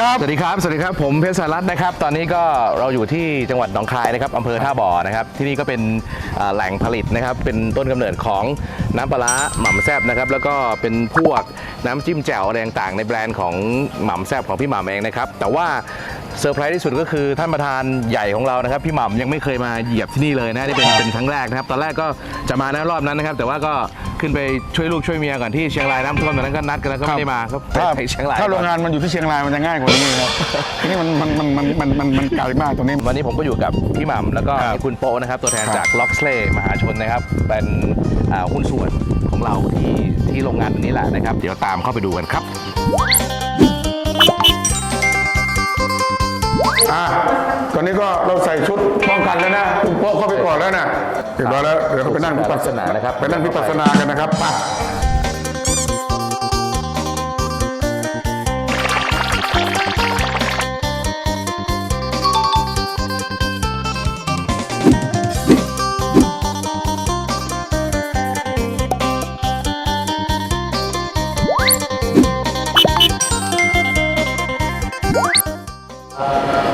สวัสดีครับ สวัสดีครับ สวัสดีครับ ผมเพชรสารัตน์นะครับ ตอนนี้ก็เราอยู่ที่จังหวัดหนองคายนะครับอำเภอท่าบ่อนะครับ ที่นี่ก็เป็นอ่าแหล่งผลิตนะครับ เป็นต้นกำเนิดของน้ำปลาร้าหม่ำแซบนะครับ แล้วก็เป็นพวกน้ำจิ้มแจ่วอะไรต่างๆในแบรนด์ของหม่ำแซบของพี่หม่ำเองนะครับ แต่ว่า เซอร์ไพรส์ที่สุดก็คือท่านประธานใหญ่ของเรานะครับพี่หม่ำยังไม่เคยมาเหยียบที่นี่เลยนะนี่เป็นเป็นครั้งแรกนะครับ ตอนแรกก็จะมานะรอบนั้นนะครับ แต่ว่าก็ขึ้นไปช่วยลูกช่วยเมียก่อนที่เชียงรายน้ำท่วมตอนนั้นก็นัดกันแล้วก็ไม่ได้มาครับถ้าไปเชียงรายถ้าโรงก่อนงานมันอยู่ที่เชียงรายมันจะง่ายกว่านี้ครับที่นี่มันมันมันมันมันมันมันไกลมากตรงนี้ วันนี้ผมก็อยู่กับพี่หม่ำแล้วก็ครับมีคุณโป๊ะนะครับ ตัวแทนครับจากล็อกสเลย์มหาชนนะครับ เป็นอ่าหุ้นส่วนของเราที่ที่โรงงานอันนี้แหละนะครับ เดี๋ยวตามเข้าไปดูกันครับ อะตอนนี้ก็เราใส่ชุดป้องกันแล้วนะคุณโป๊ะเข้าไปก่อนแล้วนะเรียบร้อยแล้วเดี๋ยวเราไปนั่งวิปัสสนานะครับไปนั่งวิปัสสนากันนะครับไป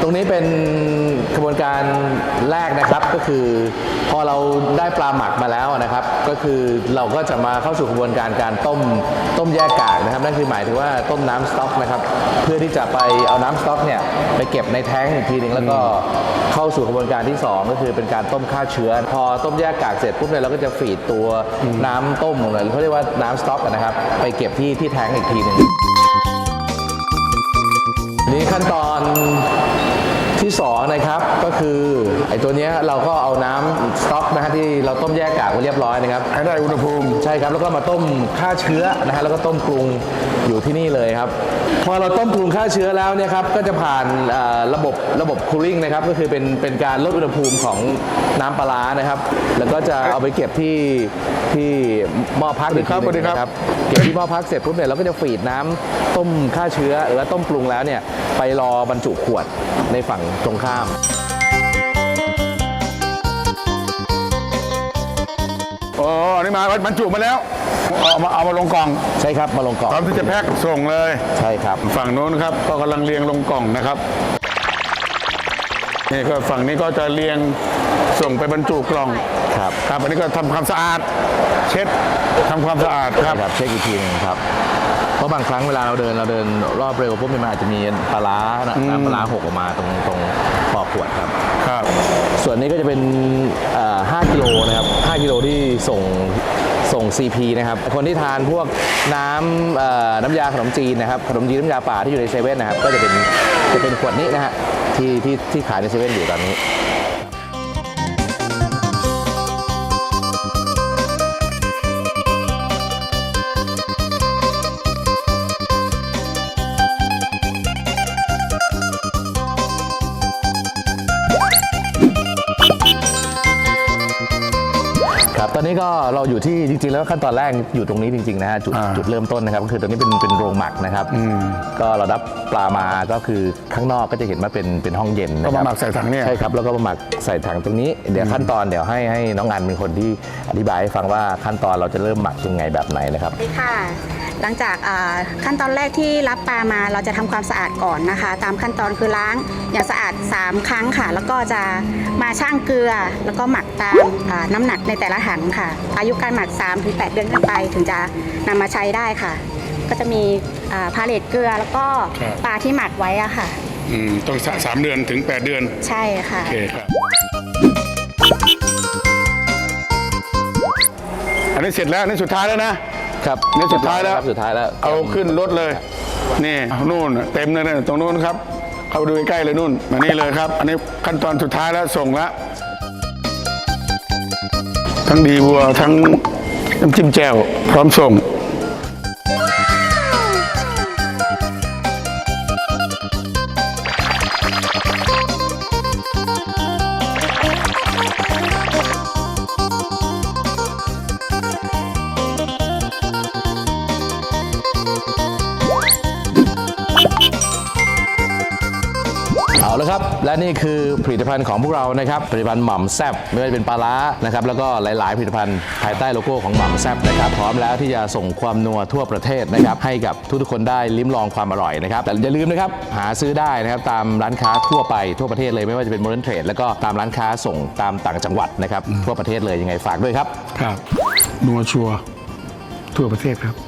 รงนี้เป็นกระบวนการแรกนะครับก็คือ พอเราได้ปลาหมักมาแล้วนะครับ ก็คือเราก็จะมาเข้าสู่กระบวนการการต้มต้มแยกกากนะครับนั่นคือหมายถึงว่าต้มน้ำสต๊อกนะครับ เพื่อที่จะไปเอาน้ำสต๊อกเนี่ยไปเก็บในแท้งอีกทีหนึ่งแล้วก็เข้าสู่กระบวนการที่ 2 ก็คือเป็นการต้มฆ่าเชื้อ พอต้มแยกกากเสร็จปุ๊บเนี่ยเราก็จะฟีดตัวน้ำต้มของเราเขาเรียกว่าน้ำสต๊อกนะครับ ไปเก็บที่ที่แท้งอีกทีหนึ่งนี่ขั้นตอน ที่สองนะครับก็คือไอ้ตัวเนี้ยเราก็เอาน้ำสต๊อกนะฮะที่เราต้มแยกกากไว้เรียบร้อยนะครับ ให้ได้อุณหภูมิ ใช่ครับ แล้วก็มาต้มฆ่าเชื้อนะฮะแล้วก็ต้มปรุงอยู่ที่นี่เลยครับ พอเราต้มปรุงฆ่าเชื้อแล้วเนี่ยครับก็จะผ่านเอ่อระบบระบบคูลิ่งนะครับก็คือเป็นเป็นการลดอุณหภูมิของน้ำปลาร้านะครับ แล้วก็จะเอาไปเก็บที่ ที่หม้อพักอีกทีหสวัสดีนึงครับ นะครับเก็บที่หม้อพักเสร็จปุ๊บเนี่ยเราก็จะฟีดน้ำต้มฆ่าเชื้อ หรือว่าต้มปรุงแล้วเนี่ยไปรอบรรจุขวดในฝั่งตรงข้าม อ๋ออันนี้มาบรรจุมาแล้ว เอามาเอามาลงกล่องใช่ครับมาลงกล่องพร้อมที่จะแพ็คส่งเลย ใช่ครับ ฝั่งโน้นครับก็กำลังเรียงลงกล่องนะครับ นี่ก็ฝั่งนี้ก็จะเรียงส่งไปบรรจุกล่องครับครับอันนี้ก็ทำความสะอาด เช็ดทำความสะอาดคครัรับบเช็คอีกทีหนึงครับ เพราะบางครั้งเวลาเราเดินเราเดินรอบเร็วปุ๊บเนี่ยมันอาจจะมีปลาร้านะน้ำปลาร้าหกออกมาตรงตรงขอบขวดครับ ครับ ส่วนนี้ก็จะเป็นเอ่อ5กิโลนะครับ5กิโลที่ส่งส่ง CP นะครับคนที่ทานพวกน้ำเอ่อน้ำยาขนมจีนนะครับขนมจีนน้ำยาป่าที่อยู่ในเซเว่นนะครับก็จะเป็นจะเป็นขวดนี้นะฮะ ที่ที่ที่ขายในเซเว่นอยู่ตอนนี้ นนี้ก็เราอยู่ที่จริงๆ แล้วขั้นตอนแรกอยู่ตรงนี้จริงๆนะฮะจุดอ่าจุดเริ่มต้นนะครับก็คือตรงนี้เป็นเป็นโรงหมักนะครับก็เรารับปลามาก็คือข้างนอกก็จะเห็นว่าเป็นเป็นห้องเย็นก็นะคมารับหมักใส่ถังเนี่ย ใช่ครับแล้วก็มาหมักใส่ถังตรงนี้เดี๋ยวขั้นตอนเดี๋ยวให้ให้น้องอันเป็นคนที่อธิบายให้ฟังว่าขั้นตอนเราจะเริ่มหมักยังไงแบบไหนนะครับ สวัสดีค่ะ หลังจากอ่าขั้นตอนแรกที่รับปลามาเราจะทำความสะอาดก่อนนะคะ ตามขั้นตอนคือล้างอย่างสะอาด 3 ครั้งค่ะ แล้วก็จะมาช่างเกลือ แล้วก็หมักตามอ่าน้ำหนักในแต่ละถังค่ะ อายุการหมัก3ถึง8เดือนขึ้นไปถึงจะนำมาใช้ได้ค่ะ ก็จะมีอ่าพาเลตเกลือแล้วก็ครับ ปลาที่หมักไว้อะค่ะ อืมต้องสะสามเดือนถึง 8 เดือน ใช่ค่ะ โอเคครับ อันนี้เสร็จแล้วอันนี้สุดท้ายแล้วนะ ครับนี่สุดท้ายแล้ว ครับสุดท้ายแล้วเอาขึ้นรถเลย นี่นู่นเต็มเลยนะตรงนู้นครับ เข้าไปดูใกล้ๆเลยนู่นมานี่เลยครับ อันนี้ขั้นตอนสุดท้ายแล้วส่งแล้ว ทั้งดีบัวทั้งน้ำจิ้มแจ่วพร้อมส่ง ละครับ และนี่คือผลิตภัณฑ์ของพวกเรานะครับ ผลิตภัณฑ์หม่ำแซบไม่ว่าจะเป็นปลาร้านะครับ แล้วก็หลาย ๆ ผลิตภัณฑ์ภายใต้โลโก้ของหม่ำแซบนะครับ พร้อมแล้วที่จะส่งความนัวทั่วประเทศนะครับ ให้กับทุกๆคนได้ลิ้มลองความอร่อยนะครับ แต่อย่าลืมนะครับ หาซื้อได้นะครับตามร้านค้าทั่วไปทั่วประเทศเลยไม่ว่าจะเป็นโมเดิร์นเทรดแล้วก็ตามร้านค้าส่งตามต่างจังหวัดนะครับทั่วประเทศเลยยังไงฝากด้วยครับ ครับนัวชัวร์ทั่วประเทศครับ